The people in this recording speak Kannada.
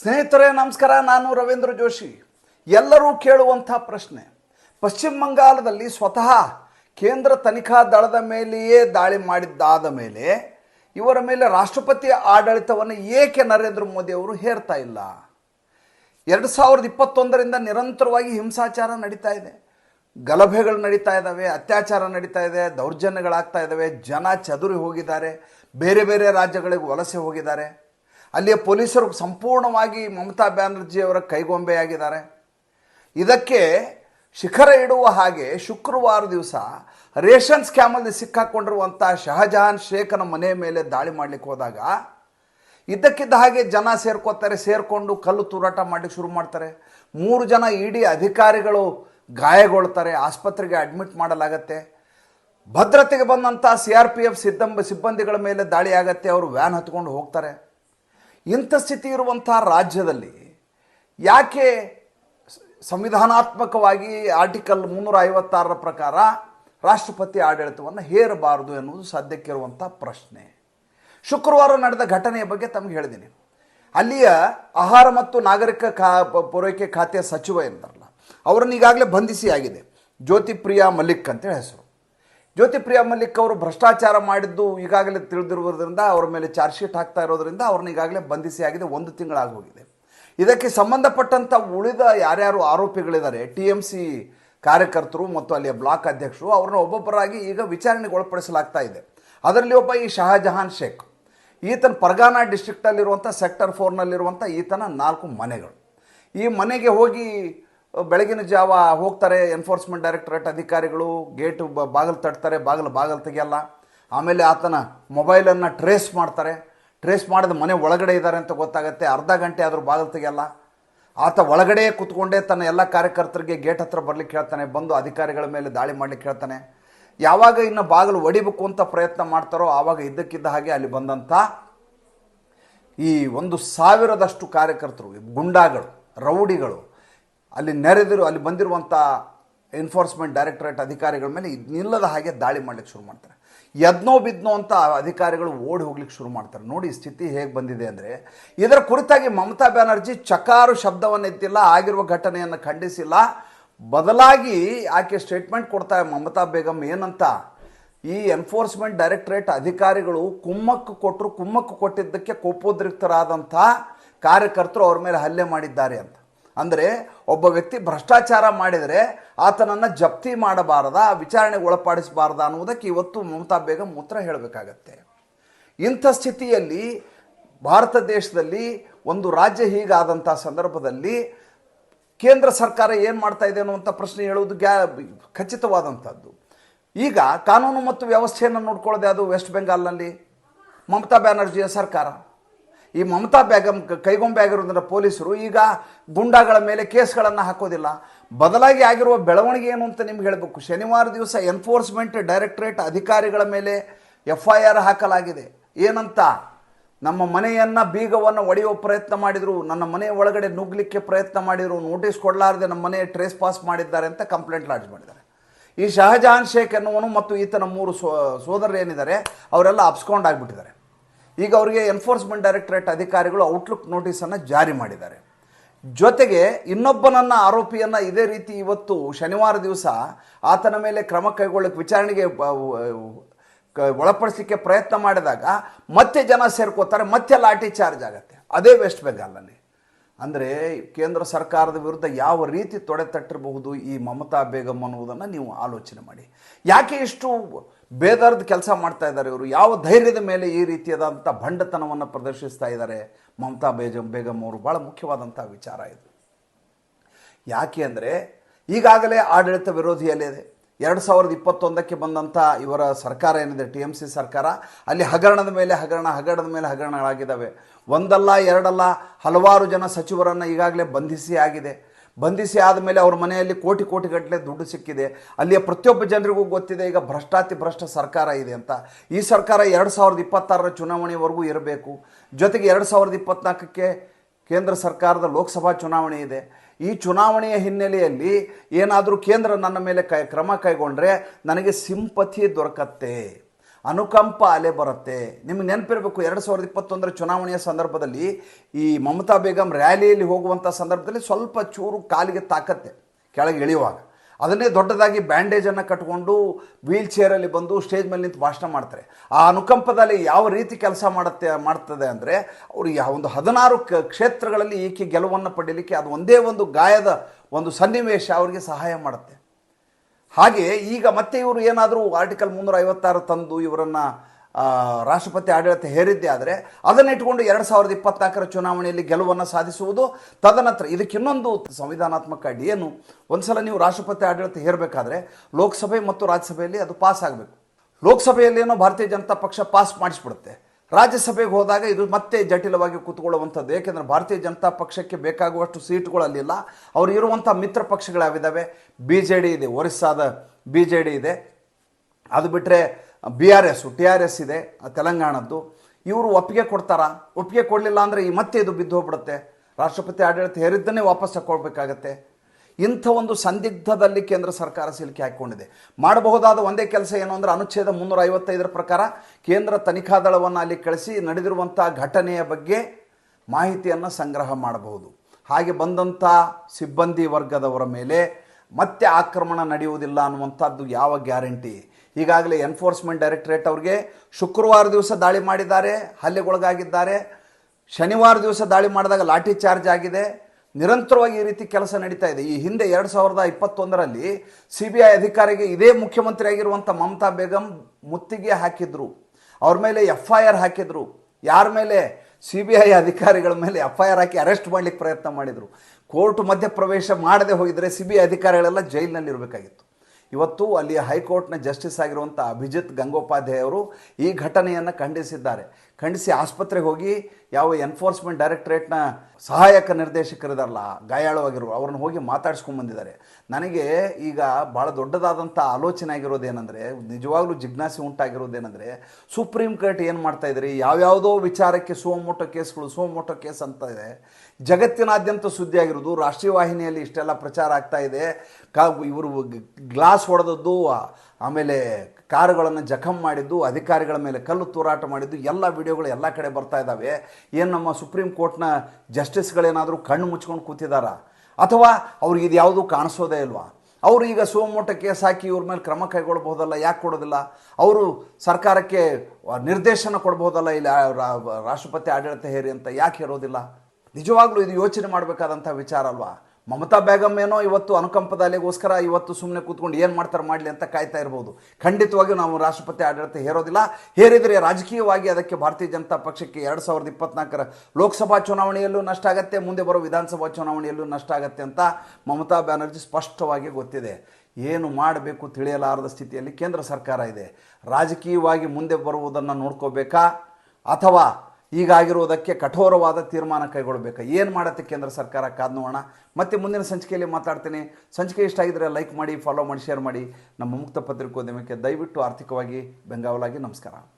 ಸ್ನೇಹಿತರೆ, ನಮಸ್ಕಾರ. ನಾನು ರವೀಂದ್ರ ಜೋಶಿ. ಎಲ್ಲರೂ ಕೇಳುವಂಥ ಪ್ರಶ್ನೆ. ಪಶ್ಚಿಮ ಬಂಗಾಳದಲ್ಲಿ ಸ್ವತಃ ಕೇಂದ್ರ ತನಿಖಾ ದಳದ ಮೇಲೆಯೇ ದಾಳಿ ಮಾಡಿದ್ದಾದ ಮೇಲೆ ಇವರ ಮೇಲೆ ರಾಷ್ಟ್ರಪತಿ ಆಡಳಿತವನ್ನು ಏಕೆ ನರೇಂದ್ರ ಮೋದಿ ಅವರು ಹೇರ್ತಾ ಇಲ್ಲ? ಎರಡು ಸಾವಿರದ ಇಪ್ಪತ್ತೊಂದರಿಂದ ನಿರಂತರವಾಗಿ ಹಿಂಸಾಚಾರ ನಡೀತಾ ಇದೆ. ಗಲಭೆಗಳು ನಡೀತಾ ಇದ್ದಾವೆ, ಅತ್ಯಾಚಾರ ನಡೀತಾ ಇದೆ, ದೌರ್ಜನ್ಯಗಳಾಗ್ತಾ ಇದ್ದಾವೆ, ಜನ ಚದುರಿ ಹೋಗಿದ್ದಾರೆ, ಬೇರೆ ಬೇರೆ ರಾಜ್ಯಗಳಿಗೆ ವಲಸೆ ಹೋಗಿದ್ದಾರೆ. ಅಲ್ಲಿಯ ಪೊಲೀಸರು ಸಂಪೂರ್ಣವಾಗಿ ಮಮತಾ ಬ್ಯಾನರ್ಜಿಯವರ ಕೈಗೊಂಬೆಯಾಗಿದ್ದಾರೆ. ಇದಕ್ಕೆ ಶಿಖರ ಇಡುವ ಹಾಗೆ ಶುಕ್ರವಾರ ದಿವಸ ರೇಷನ್ ಸ್ಕ್ಯಾಮಲ್ಲಿ ಸಿಕ್ಕಾಕೊಂಡಿರುವಂಥ ಶಹಜಹಾನ್ ಶೇಖನ ಮನೆ ಮೇಲೆ ದಾಳಿ ಮಾಡಲಿಕ್ಕೆ ಹೋದಾಗ ಇದ್ದಕ್ಕಿದ್ದ ಹಾಗೆ ಜನ ಸೇರ್ಕೋತಾರೆ ಸೇರಿಕೊಂಡು ಕಲ್ಲು ತೂರಾಟ ಮಾಡಲಿಕ್ಕೆ ಶುರು ಮಾಡ್ತಾರೆ. ಮೂರು ಜನ ಇಡಿ ಅಧಿಕಾರಿಗಳು ಗಾಯಗೊಳ್ತಾರೆ, ಆಸ್ಪತ್ರೆಗೆ ಅಡ್ಮಿಟ್ ಮಾಡಲಾಗತ್ತೆ. ಭದ್ರತೆಗೆ ಬಂದಂಥ ಸಿ ಆರ್ ಪಿ ಎಫ್ ಸಿದ್ದಂಬ ಸಿಬ್ಬಂದಿಗಳ ಮೇಲೆ ದಾಳಿ ಆಗತ್ತೆ ಅವರು ವ್ಯಾನ್ ಹತ್ಕೊಂಡು ಹೋಗ್ತಾರೆ. ಇಂಥ ಸ್ಥಿತಿ ಇರುವಂಥ ರಾಜ್ಯದಲ್ಲಿ ಯಾಕೆ ಸಂವಿಧಾನಾತ್ಮಕವಾಗಿ ಆರ್ಟಿಕಲ್ ಮುನ್ನೂರ ಐವತ್ತಾರರ ಪ್ರಕಾರ ರಾಷ್ಟ್ರಪತಿ ಆಡಳಿತವನ್ನು ಹೇರಬಾರದು ಎನ್ನುವುದು ಸದ್ಯಕ್ಕಿರುವಂಥ ಪ್ರಶ್ನೆ. ಶುಕ್ರವಾರ ನಡೆದ ಘಟನೆಯ ಬಗ್ಗೆ ತಮಗೆ ಹೇಳಿದ್ದೀನಿ. ಅಲ್ಲಿಯ ಆಹಾರ ಮತ್ತು ನಾಗರಿಕ ಖಾ ಪೂರೈಕೆ ಖಾತೆಯ ಸಚಿವ ಎಂದರಲ್ಲ, ಅವರನ್ನು ಈಗಾಗಲೇ ಬಂಧಿಸಿ ಆಗಿದೆ ಜ್ಯೋತಿಪ್ರಿಯಾ ಮಲ್ಲಿಕ್ ಅಂತೇಳಿ ಹೆಸರು. ಜ್ಯೋತಿಪ್ರಿಯಾ ಮಲ್ಲಿಕ್ ಅವರು ಭ್ರಷ್ಟಾಚಾರ ಮಾಡಿದ್ದು ಈಗಾಗಲೇ ತಿಳಿದಿರುವುದರಿಂದ ಅವರ ಮೇಲೆ ಚಾರ್ಜ್ ಶೀಟ್ ಹಾಕ್ತಾ ಇರೋದ್ರಿಂದ ಅವ್ರನ್ನ ಈಗಾಗಲೇ ಬಂಧಿಸಿ ಆಗಿದೆ, ಒಂದು ತಿಂಗಳಾಗಿ ಹೋಗಿದೆ. ಇದಕ್ಕೆ ಸಂಬಂಧಪಟ್ಟಂಥ ಉಳಿದ ಯಾರ್ಯಾರು ಆರೋಪಿಗಳಿದ್ದಾರೆ ಟಿ ಎಂ ಸಿ ಕಾರ್ಯಕರ್ತರು ಮತ್ತು ಅಲ್ಲಿಯ ಬ್ಲಾಕ್ ಅಧ್ಯಕ್ಷರು, ಅವ್ರನ್ನ ಒಬ್ಬೊಬ್ಬರಾಗಿ ಈಗ ವಿಚಾರಣೆಗೆ ಒಳಪಡಿಸಲಾಗ್ತಾ ಇದೆ. ಅದರಲ್ಲಿ ಒಬ್ಬ ಈ ಶಹಜಹಾನ್ ಶೇಖ್. ಈತನ ಪರ್ಗಾನಾ ಡಿಸ್ಟ್ರಿಕ್ಟಲ್ಲಿರುವಂಥ ಸೆಕ್ಟರ್ ಫೋರ್ನಲ್ಲಿರುವಂಥ ಈತನ ನಾಲ್ಕು ಮನೆಗಳು. ಈ ಮನೆಗೆ ಹೋಗಿ ಬೆಳಗಿನ ಜಾವ ಹೋಗ್ತಾರೆ ಎನ್ಫೋರ್ಸ್ಮೆಂಟ್ ಡೈರೆಕ್ಟರೇಟ್ ಅಧಿಕಾರಿಗಳು ಗೇಟ್ ಬಾಗಿಲು ತಟ್ತಾರೆ, ಬಾಗಿಲು ಬಾಗಿಲು ತೆಗೆಯಲ್ಲ. ಆಮೇಲೆ ಆತನ ಮೊಬೈಲನ್ನು ಟ್ರೇಸ್ ಮಾಡ್ತಾರೆ. ಟ್ರೇಸ್ ಮಾಡಿದ ಮನೆ ಒಳಗಡೆ ಇದ್ದಾರೆ ಅಂತ ಗೊತ್ತಾಗುತ್ತೆ. ಅರ್ಧ ಗಂಟೆ ಆದರೂ ಬಾಗಿಲು ತೆಗೆಯಲ್ಲ. ಆತ ಒಳಗಡೆ ಕೂತ್ಕೊಂಡೇ ತನ್ನ ಎಲ್ಲ ಕಾರ್ಯಕರ್ತರಿಗೆ ಗೇಟ್ ಹತ್ರ ಬರ್ಲಿಕ್ಕೆ ಹೇಳ್ತಾನೆ. ಬಂದು ಅಧಿಕಾರಿಗಳ ಮೇಲೆ ದಾಳಿ ಮಾಡಲಿಕ್ಕೆ ಹೇಳ್ತಾನೆ. ಯಾವಾಗ ಇನ್ನು ಬಾಗಿಲು ಒಡಿಬೇಕು ಅಂತ ಪ್ರಯತ್ನ ಮಾಡ್ತಾರೋ ಆವಾಗ ಇದ್ದಕ್ಕಿದ್ದ ಹಾಗೆ ಅಲ್ಲಿ ಬಂದಂಥ ಈ ಒಂದು ಸಾವಿರದಷ್ಟು ಕಾರ್ಯಕರ್ತರು, ಗುಂಡಾಗಳು, ರೌಡಿಗಳು ಅಲ್ಲಿ ನೆರೆದಿರು, ಅಲ್ಲಿ ಬಂದಿರುವಂಥ ಎನ್ಫೋರ್ಸ್ಮೆಂಟ್ ಡೈರೆಕ್ಟರೇಟ್ ಅಧಿಕಾರಿಗಳ ಮೇಲೆ ಇದನ್ನಿಲ್ಲದ ಹಾಗೆ ದಾಳಿ ಮಾಡಲಿಕ್ಕೆ ಶುರು ಮಾಡ್ತಾರೆ. ಯದ್ನೋ ಬಿದ್ನೋ ಅಂತ ಅಧಿಕಾರಿಗಳು ಓಡಿ ಹೋಗ್ಲಿಕ್ಕೆ ಶುರು ಮಾಡ್ತಾರೆ. ನೋಡಿ ಸ್ಥಿತಿ ಹೇಗೆ ಬಂದಿದೆ ಅಂದರೆ, ಇದರ ಕುರಿತಾಗಿ ಮಮತಾ ಬ್ಯಾನರ್ಜಿ ಚಕಾರು ಶಬ್ದವನ್ನು ಎತ್ತಿಲ್ಲ ಆಗಿರುವ ಘಟನೆಯನ್ನು ಖಂಡಿಸಿಲ್ಲ. ಬದಲಾಗಿ ಆಕೆ ಸ್ಟೇಟ್ಮೆಂಟ್ ಕೊಡ್ತಾರೆ ಮಮತಾ ಬೇಗಂ ಏನಂತ, ಈ ಎನ್ಫೋರ್ಸ್ಮೆಂಟ್ ಡೈರೆಕ್ಟರೇಟ್ ಅಧಿಕಾರಿಗಳು ಕುಮ್ಮಕ್ಕು ಕೊಟ್ಟರು ಕುಮ್ಮಕ್ಕು ಕೊಟ್ಟಿದ್ದಕ್ಕೆ ಕೋಪೋದ್ರಿಕ್ತರಾದಂಥ ಕಾರ್ಯಕರ್ತರು ಅವ್ರ ಮೇಲೆ ಹಲ್ಲೆ ಮಾಡಿದ್ದಾರೆ ಅಂತ. ಅಂದರೆ ಒಬ್ಬ ವ್ಯಕ್ತಿ ಭ್ರಷ್ಟಾಚಾರ ಮಾಡಿದರೆ ಆತನನ್ನು ಜಪ್ತಿ ಮಾಡಬಾರದಾ, ವಿಚಾರಣೆಗೆ ಒಳಪಡಿಸಬಾರದಾ ಅನ್ನುವುದಕ್ಕೆ ಇವತ್ತು ಮಮತಾ ಬೇಗಂ ಉತ್ತರ ಹೇಳಬೇಕಾಗತ್ತೆ. ಇಂಥ ಸ್ಥಿತಿಯಲ್ಲಿ ಭಾರತ ದೇಶದಲ್ಲಿ ಒಂದು ರಾಜ್ಯ ಹೀಗಾದಂಥ ಸಂದರ್ಭದಲ್ಲಿ ಕೇಂದ್ರ ಸರ್ಕಾರ ಏನು ಮಾಡ್ತಾ ಇದೆ ಅನ್ನುವಂಥ ಪ್ರಶ್ನೆ ಹೇಳುವುದು ಗ್ಯಾ, ಖಚಿತವಾದಂಥದ್ದು. ಈಗ ಕಾನೂನು ಮತ್ತು ವ್ಯವಸ್ಥೆಯನ್ನು ನೋಡ್ಕೊಳ್ಳೋದು ಅದು ವೆಸ್ಟ್ ಬೆಂಗಾಲ್ನಲ್ಲಿ. ಮಮತಾ ಬ್ಯಾನರ್ಜಿಯ ಸರ್ಕಾರ. ಈ ಮಮತಾ ಬ್ಯಾಗಮ್ ಕೈಗೊಂಬೆ ಪೊಲೀಸರು ಈಗ ಗುಂಡಾಗಳ ಮೇಲೆ ಕೇಸ್ಗಳನ್ನು ಹಾಕೋದಿಲ್ಲ. ಬದಲಾಗಿ ಆಗಿರುವ ಬೆಳವಣಿಗೆ ಏನು ಅಂತ ನಿಮ್ಗೆ ಹೇಳಬೇಕು? ಶನಿವಾರ ದಿವಸ ಎನ್ಫೋರ್ಸ್ಮೆಂಟ್ ಡೈರೆಕ್ಟರೇಟ್ ಅಧಿಕಾರಿಗಳ ಮೇಲೆ ಎಫ್ ಐ ಆರ್ ಹಾಕಲಾಗಿದೆ. ಏನಂತ? ನಮ್ಮ ಮನೆಯನ್ನು ಬೀಗವನ್ನು ಒಡೆಯುವ ಪ್ರಯತ್ನ ಮಾಡಿದರು, ನನ್ನ ಮನೆಯ ಒಳಗಡೆ ನುಗ್ಗಲಿಕ್ಕೆ ಪ್ರಯತ್ನ ಮಾಡಿದರು ನೋಟಿಸ್ ಕೊಡಲಾರದೆ ನಮ್ಮ ಮನೆ ಟ್ರೇಸ್ ಪಾಸ್ ಮಾಡಿದ್ದಾರೆ ಅಂತ ಕಂಪ್ಲೇಂಟ್ ಲಾಡ್ಜ್ ಮಾಡಿದ್ದಾರೆ. ಈ ಶಹಜಹಾನ್ ಶೇಖ್ ಎನ್ನುವನು ಮತ್ತು ಈತನ ಮೂರು ಸೋ ಸೋದರರು ಏನಿದ್ದಾರೆ, ಅವರೆಲ್ಲ ಅಪ್ಸ್ಕೊಂಡು ಆಗಿಬಿಟ್ಟಿದ್ದಾರೆ. ಈಗ ಅವರಿಗೆ ಎನ್ಫೋರ್ಸ್ಮೆಂಟ್ ಡೈರೆಕ್ಟರೇಟ್ ಅಧಿಕಾರಿಗಳು ಔಟ್ಲುಕ್ ನೋಟಿಸನ್ನು ಜಾರಿ ಮಾಡಿದ್ದಾರೆ. ಜೊತೆಗೆ ಇನ್ನೊಬ್ಬನನ್ನ ಆರೋಪಿಯನ್ನು ಇದೇ ರೀತಿ ಇವತ್ತು ಶನಿವಾರ ದಿವಸ ಆತನ ಮೇಲೆ ಕ್ರಮ ಕೈಗೊಳ್ಳಕ್ಕೆ ವಿಚಾರಣೆಗೆ ಒಳಪಡಿಸಲಿಕ್ಕೆ ಪ್ರಯತ್ನ ಮಾಡಿದಾಗ ಮತ್ತೆ ಜನ ಸೇರ್ಕೋತಾರೆ, ಮತ್ತೆ ಲಾಠಿ ಚಾರ್ಜ್ ಆಗುತ್ತೆ. ಅದೇ ವೆಸ್ಟ್ ಬೆಂಗಾಲ್ನಲ್ಲಿ ಅಂದರೆ ಕೇಂದ್ರ ಸರ್ಕಾರದ ವಿರುದ್ಧ ಯಾವ ರೀತಿ ತೊಡೆ ತಟ್ಟಿರಬಹುದು ಈ ಮಮತಾ ಬೇಗಂ ಅನ್ನುವುದನ್ನು ನೀವು ಆಲೋಚನೆ ಮಾಡಿ. ಯಾಕೆ ಇಷ್ಟು ಬೇದರ್ದ ಕೆಲಸ ಮಾಡ್ತಾ ಇದ್ದಾರೆ ಇವರು? ಯಾವ ಧೈರ್ಯದ ಮೇಲೆ ಈ ರೀತಿಯಾದಂಥ ಭಂಡತನವನ್ನು ಪ್ರದರ್ಶಿಸ್ತಾ ಇದ್ದಾರೆ ಮಮತಾ ಬೇಜಮ್ ಬೇಗಂ ಅವರು? ಭಾಳ ಮುಖ್ಯವಾದಂಥ ವಿಚಾರ ಇದು. ಯಾಕೆ ಅಂದರೆ ಈಗಾಗಲೇ ಆಡಳಿತ ವಿರೋಧಿಯಲ್ಲಿದೆ. ಎರಡು ಸಾವಿರದ ಇಪ್ಪತ್ತೊಂದಕ್ಕೆ ಬಂದಂಥ ಇವರ ಸರ್ಕಾರ ಏನಿದೆ, ಟಿ ಎಂ ಸಿ ಸರ್ಕಾರ, ಅಲ್ಲಿ ಹಗರಣದ ಮೇಲೆ ಹಗರಣ, ಹಗರಣದ ಮೇಲೆ ಹಗರಣಗಳಾಗಿದ್ದಾವೆ. ಒಂದಲ್ಲ, ಎರಡಲ್ಲ ಹಲವಾರು ಜನ ಸಚಿವರನ್ನು ಈಗಾಗಲೇ ಬಂಧಿಸಿ ಆಗಿದೆ. ಬಂಧಿಸಿ ಆದಮೇಲೆ ಅವ್ರ ಮನೆಯಲ್ಲಿ ಕೋಟಿ ಕೋಟಿ ಗಟ್ಟಲೆ ದುಡ್ಡು ಸಿಕ್ಕಿದೆ. ಅಲ್ಲಿಯ ಪ್ರತಿಯೊಬ್ಬ ಜನರಿಗೂ ಗೊತ್ತಿದೆ, ಈಗ ಭ್ರಷ್ಟಾತಿ ಭ್ರಷ್ಟ ಸರ್ಕಾರ ಇದೆ ಅಂತ. ಈ ಸರ್ಕಾರ ಎರಡು ಸಾವಿರದ ಇಪ್ಪತ್ತಾರರ ಚುನಾವಣೆವರೆಗೂ ಇರಬೇಕು. ಜೊತೆಗೆ ಎರಡು ಸಾವಿರದ ಇಪ್ಪತ್ನಾಲ್ಕಕ್ಕೆ ಕೇಂದ್ರ ಸರ್ಕಾರದ ಲೋಕಸಭಾ ಚುನಾವಣೆ ಇದೆ. ಈ ಚುನಾವಣೆಯ ಹಿನ್ನೆಲೆಯಲ್ಲಿ ಏನಾದರೂ ಕೇಂದ್ರ ನನ್ನ ಮೇಲೆ ಕೈ, ಕ್ರಮ ಕೈಗೊಂಡ್ರೆ ನನಗೆ ಸಿಂಪತಿ ದೊರಕತ್ತೆ. ಅನುಕಂಪ ಅಲೆ ಬರುತ್ತೆ. ನಿಮ್ಗೆ ನೆನಪಿರಬೇಕು, ಎರಡು ಸಾವಿರದ ಇಪ್ಪತ್ತೊಂದರ ಚುನಾವಣೆಯ ಸಂದರ್ಭದಲ್ಲಿ ಈ ಮಮತಾ ಬೇಗಂ ರ್ಯಾಲಿಯಲ್ಲಿ ಹೋಗುವಂಥ ಸಂದರ್ಭದಲ್ಲಿ ಸ್ವಲ್ಪ ಚೂರು ಕಾಲಿಗೆ ತಾಕತ್ತೆ, ಕೆಳಗೆ ಇಳಿಯುವಾಗ. ಅದನ್ನೇ ದೊಡ್ಡದಾಗಿ ಬ್ಯಾಂಡೇಜನ್ನು ಕಟ್ಕೊಂಡು ವೀಲ್ ಚೇರಲ್ಲಿ ಬಂದು ಸ್ಟೇಜ್ ಮೇಲೆ ನಿಂತು ಭಾಷಣ ಮಾಡ್ತಾರೆ. ಆ ಅನುಕಂಪದಲ್ಲಿ ಯಾವ ರೀತಿ ಕೆಲಸ ಮಾಡುತ್ತೆ, ಮಾಡ್ತದೆ ಅಂದರೆ ಅವರು ಒಂದು ಹದಿನಾರು ಕ ಕ್ಷೇತ್ರಗಳಲ್ಲಿ ಈಕೆ ಗೆಲುವನ್ನು ಪಡೀಲಿಕ್ಕೆ ಅದು ಒಂದೇ ಒಂದು ಗಾಯದ ಒಂದು ಸನ್ನಿವೇಶ ಅವರಿಗೆ ಸಹಾಯ ಮಾಡುತ್ತೆ. ಹಾಗೆ ಈಗ ಮತ್ತೆ ಇವರು ಏನಾದರೂ ಆರ್ಟಿಕಲ್ ಮುನ್ನೂರ ಐವತ್ತಾರು ತಂದು ಇವರನ್ನು ರಾಷ್ಟ್ರಪತಿ ಆಡಳಿತ ಹೇರಿದ್ದೇ ಆದರೆ ಅದನ್ನು ಇಟ್ಕೊಂಡು ಎರಡು ಸಾವಿರದ ಇಪ್ಪತ್ನಾಲ್ಕರ ಚುನಾವಣೆಯಲ್ಲಿ ಗೆಲುವನ್ನು ಸಾಧಿಸುವುದು ತದನಂತರ ಇದಕ್ಕೆ ಇನ್ನೊಂದು ಸಂವಿಧಾನಾತ್ಮಕ ಅಡಿ ಏನು ಒಂದ್ಸಲ ನೀವು ರಾಷ್ಟ್ರಪತಿ ಆಡಳಿತ ಹೇರಬೇಕಾದ್ರೆ ಲೋಕಸಭೆ ಮತ್ತು ರಾಜ್ಯಸಭೆಯಲ್ಲಿ ಅದು ಪಾಸ್ ಆಗಬೇಕು. ಲೋಕಸಭೆಯಲ್ಲಿ ಏನೋ ಭಾರತೀಯ ಜನತಾ ಪಕ್ಷ ಪಾಸ್ ಮಾಡಿಸ್ಬಿಡುತ್ತೆ. ರಾಜ್ಯಸಭೆಗೆ ಹೋದಾಗ ಇದು ಮತ್ತೆ ಜಟಿಲವಾಗಿ ಕೂತ್ಕೊಳ್ಳುವಂಥದ್ದು. ಏಕೆಂದರೆ ಭಾರತೀಯ ಜನತಾ ಪಕ್ಷಕ್ಕೆ ಬೇಕಾಗುವಷ್ಟು ಸೀಟುಗಳಲ್ಲಿಲ್ಲ ಅವ್ರು ಇರುವಂಥ ಮಿತ್ರ ಪಕ್ಷಗಳಾವಿದ್ದಾವೆ ಬಿ ಜೆ ಡಿ ಇದೆ, ಒರಿಸ್ಸಾದ ಬಿ ಜೆ ಡಿ ಇದೆ. ಅದು ಬಿಟ್ಟರೆ B R S, T R S ಇದೆ ತೆಲಂಗಾಣದ್ದು. ಇವರು ಒಪ್ಪಿಗೆ ಕೊಡ್ತಾರಾ. ಒಪ್ಪಿಗೆ ಕೊಡಲಿಲ್ಲ ಅಂದರೆ ಈ ಮತ್ತೆ ಇದು ಬಿದ್ದು ಹೋಗ್ಬಿಡುತ್ತೆ. ರಾಷ್ಟ್ರಪತಿ ಆಡಳಿತ ಹೇರಿದ್ದನ್ನೇ ವಾಪಸ್ ತಗೊಳ್ಬೇಕಾಗತ್ತೆ ಇಂಥ ಒಂದು ಸಂದಿಗ್ಧದಲ್ಲಿ ಕೇಂದ್ರ ಸರ್ಕಾರ ಸಿಲುಕಿ ಹಾಕಿಕೊಂಡಿದೆ ಮಾಡಬಹುದಾದ ಒಂದೇ ಕೆಲಸ ಏನು ಅಂದರೆ ಅನುಚ್ಛೇದ ಮುನ್ನೂರ ಐವತ್ತೈದರ ಪ್ರಕಾರ ಕೇಂದ್ರ ತನಿಖಾ ದಳವನ್ನು ಅಲ್ಲಿ ಕಳಿಸಿ ನಡೆದಿರುವಂಥ ಘಟನೆಯ ಬಗ್ಗೆ ಮಾಹಿತಿಯನ್ನು ಸಂಗ್ರಹ ಮಾಡಬಹುದು. ಹಾಗೆ ಬಂದಂಥ ಸಿಬ್ಬಂದಿ ವರ್ಗದವರ ಮೇಲೆ ಮತ್ತೆ ಆಕ್ರಮಣ ನಡೆಯುವುದಿಲ್ಲ ಅನ್ನುವಂಥದ್ದು ಯಾವ ಗ್ಯಾರಂಟಿ? ಈಗಾಗಲೇ ಎನ್ಫೋರ್ಸ್ಮೆಂಟ್ ಡೈರೆಕ್ಟರೇಟ್ ಅವ್ರಿಗೆ ಶುಕ್ರವಾರ ದಿವಸ ದಾಳಿ ಮಾಡಿದ್ದಾರೆ, ಹಲ್ಲೆಗೊಳಗಾಗಿದ್ದಾರೆ. ಶನಿವಾರ ದಿವಸ ದಾಳಿ ಮಾಡಿದಾಗ ಲಾಠಿ ಚಾರ್ಜ್ ಆಗಿದೆ. ನಿರಂತರವಾಗಿ ಈ ರೀತಿ ಕೆಲಸ ನಡೀತಾ ಇದೆ. ಈ ಹಿಂದೆ ಎರಡು ಸಾವಿರದ ಇಪ್ಪತ್ತೊಂದರಲ್ಲಿ ಸಿ ಬಿ ಐ ಅಧಿಕಾರಿಗೆ ಇದೇ ಮುಖ್ಯಮಂತ್ರಿ ಆಗಿರುವಂಥ ಮಮತಾ ಬೇಗಂ ಮುತ್ತಿಗೆ ಹಾಕಿದ್ರು. ಅವ್ರ ಮೇಲೆ ಎಫ್ ಐ ಆರ್ ಹಾಕಿದ್ರು. ಯಾರ ಮೇಲೆ? ಸಿ ಬಿ ಐ ಅಧಿಕಾರಿಗಳ ಮೇಲೆ ಎಫ್ ಐ ಆರ್ ಹಾಕಿ ಅರೆಸ್ಟ್ ಮಾಡಲಿಕ್ಕೆ ಪ್ರಯತ್ನ ಮಾಡಿದರು. ಕೋರ್ಟ್ ಮಧ್ಯಪ್ರವೇಶ ಮಾಡದೆ ಹೋಗಿದರೆ ಸಿ ಬಿ ಐ ಅಧಿಕಾರಿಗಳೆಲ್ಲ ಜೈಲಿನಲ್ಲಿ ಇರಬೇಕಾಗಿತ್ತು ಇವತ್ತು ಅಲ್ಲಿ ಹೈಕೋರ್ಟ್ನ ಜಸ್ಟಿಸ್ ಆಗಿರುವಂಥ ಅಭಿಜಿತ್ ಗಂಗೋಪಾಧ್ಯಾಯ ಅವರು ಈ ಘಟನೆಯನ್ನು ಖಂಡಿಸಿದ್ದಾರೆ. ಖಂಡಿಸಿ ಆಸ್ಪತ್ರೆಗೆ ಹೋಗಿ ಯಾವ ಎನ್ಫೋರ್ಸ್ಮೆಂಟ್ ಡೈರೆಕ್ಟರೇಟ್ನ ಸಹಾಯಕ ನಿರ್ದೇಶಕರಿದಾರಲ್ಲ ಗಾಯಾಳವಾಗಿರೋ ಅವ್ರನ್ನ ಹೋಗಿ ಮಾತಾಡ್ಸ್ಕೊಂಬಂದಿದ್ದಾರೆ ನನಗೆ ಈಗ ಭಾಳ ದೊಡ್ಡದಾದಂಥ ಆಲೋಚನೆ ಆಗಿರೋದೇನೆಂದರೆ ನಿಜವಾಗ್ಲೂ ಜಿಜ್ಞಾಸೆ ಉಂಟಾಗಿರೋದೇನೆಂದರೆ ಸುಪ್ರೀಂ ಕೋರ್ಟ್ ಏನು ಮಾಡ್ತಾ ಇದ್ರಿ? ಯಾವ್ಯಾವುದೋ ವಿಚಾರಕ್ಕೆ ಸೋಮೋಟೋ ಕೇಸ್ಗಳು ಸೋಮೋಟೋ ಕೇಸ್ ಅಂತ ಇದೆ. ಜಗತ್ತಿನಾದ್ಯಂತ ಸುದ್ದಿ ಆಗಿರೋದು, ರಾಷ್ಟ್ರೀಯ ವಾಹಿನಿಯಲ್ಲಿ ಇಷ್ಟೆಲ್ಲ ಪ್ರಚಾರ ಆಗ್ತಾ ಇದೆ. ಕ ಇವರು ಗ್ಲಾಸ್ ಹೊಡೆದದ್ದು ಆಮೇಲೆ ಕಾರುಗಳನ್ನು ಜಖಮ್ ಮಾಡಿದ್ದು, ಅಧಿಕಾರಿಗಳ ಮೇಲೆ ಕಲ್ಲು ತೂರಾಟ ಮಾಡಿದ್ದು, ಎಲ್ಲ ವಿಡಿಯೋಗಳು ಎಲ್ಲ ಕಡೆ ಬರ್ತಾ ಇದ್ದಾವೆ. ಏನು ನಮ್ಮ ಸುಪ್ರೀಂ ಕೋರ್ಟ್ನ ಜಸ್ಟಿಸ್ಗಳೇನಾದರೂ ಕಣ್ಣು ಮುಚ್ಕೊಂಡು ಕೂತಿದ್ದಾರಾ ಅಥವಾ ಅವ್ರಿಗೆ ಇದು ಯಾವುದೂ ಕಾಣಿಸೋದೇ ಇಲ್ವಾ? ಅವರು ಈಗ ಸೋಮೋಟ ಕೇಸ್ ಹಾಕಿ ಇವ್ರ ಮೇಲೆ ಕ್ರಮ ಕೈಗೊಳ್ಬಹುದಲ್ಲ? ಯಾಕೆ ಕೊಡೋದಿಲ್ಲ? ಅವರು ಸರ್ಕಾರಕ್ಕೆ ನಿರ್ದೇಶನ ಕೊಡ್ಬೋದಲ್ಲ ಇಲ್ಲಿ ರಾಷ್ಟ್ರಪತಿ ಆಡಳಿತ ಹೇರಿ ಅಂತ ಯಾಕೆ ಇರೋದಿಲ್ಲ ನಿಜವಾಗ್ಲೂ ಇದು ಯೋಚನೆ ಮಾಡಬೇಕಾದಂಥ ವಿಚಾರ ಅಲ್ವಾ? ಮಮತಾ ಬೇಗಮ್ ಏನೋ ಇವತ್ತು ಅನುಕಂಪದ ಅಲೆಗೋಸ್ಕರ ಇವತ್ತು ಸುಮ್ಮನೆ ಕೂತ್ಕೊಂಡು ಏನು ಮಾಡ್ತಾರೆ ಮಾಡಲಿ ಅಂತ ಕಾಯ್ತಾ ಇರ್ಬೋದು. ಖಂಡಿತವಾಗಿಯೂ ನಾವು ರಾಷ್ಟ್ರಪತಿ ಆಡಳಿತ ಹೇರೋದಿಲ್ಲ. ಹೇರಿದರೆ ರಾಜಕೀಯವಾಗಿ ಅದಕ್ಕೆ ಭಾರತೀಯ ಜನತಾ ಪಕ್ಷಕ್ಕೆ ಎರಡು ಸಾವಿರದ ಇಪ್ಪತ್ನಾಲ್ಕರ ಲೋಕಸಭಾ ಚುನಾವಣೆಯಲ್ಲೂ ನಷ್ಟ ಆಗತ್ತೆ, ಮುಂದೆ ಬರೋ ವಿಧಾನಸಭಾ ಚುನಾವಣೆಯಲ್ಲೂ ನಷ್ಟ ಆಗತ್ತೆ ಅಂತ ಮಮತಾ ಬ್ಯಾನರ್ಜಿ ಸ್ಪಷ್ಟವಾಗಿ ಗೊತ್ತಿದೆ. ಏನು ಮಾಡಬೇಕು ತಿಳಿಯಲಾರದ ಸ್ಥಿತಿಯಲ್ಲಿ ಕೇಂದ್ರ ಸರ್ಕಾರ ಇದೆ. ರಾಜಕೀಯವಾಗಿ ಮುಂದೆ ಬರುವುದನ್ನು ನೋಡ್ಕೋಬೇಕಾ? ಅಥವಾ ಈಗಾಗಿರುವುದಕ್ಕೆ ಕಠೋರವಾದ ತೀರ್ಮಾನ ಕೈಗೊಳ್ಳಬೇಕು. ಏನು ಮಾಡುತ್ತೆ ಕೇಂದ್ರ ಸರ್ಕಾರ ಕಾದ್ ನೋಡೋಣ. ಮತ್ತೆ ಮುಂದಿನ ಸಂಚಿಕೆಯಲ್ಲಿ ಮಾತಾಡ್ತೀನಿ. ಸಂಚಿಕೆ ಇಷ್ಟ ಆಗಿದ್ರೆ ಲೈಕ್ ಮಾಡಿ ಫಾಲೋ ಮಾಡಿ ಶೇರ್ ಮಾಡಿ. ನಮ್ಮ ಮುಕ್ತ ಪತ್ರಿಕೋದ್ಯಮಕ್ಕೆ ದಯವಿಟ್ಟು ಆರ್ಥಿಕವಾಗಿ ಬೆಂಗಾವಲಾಗಿ ನಮಸ್ಕಾರ.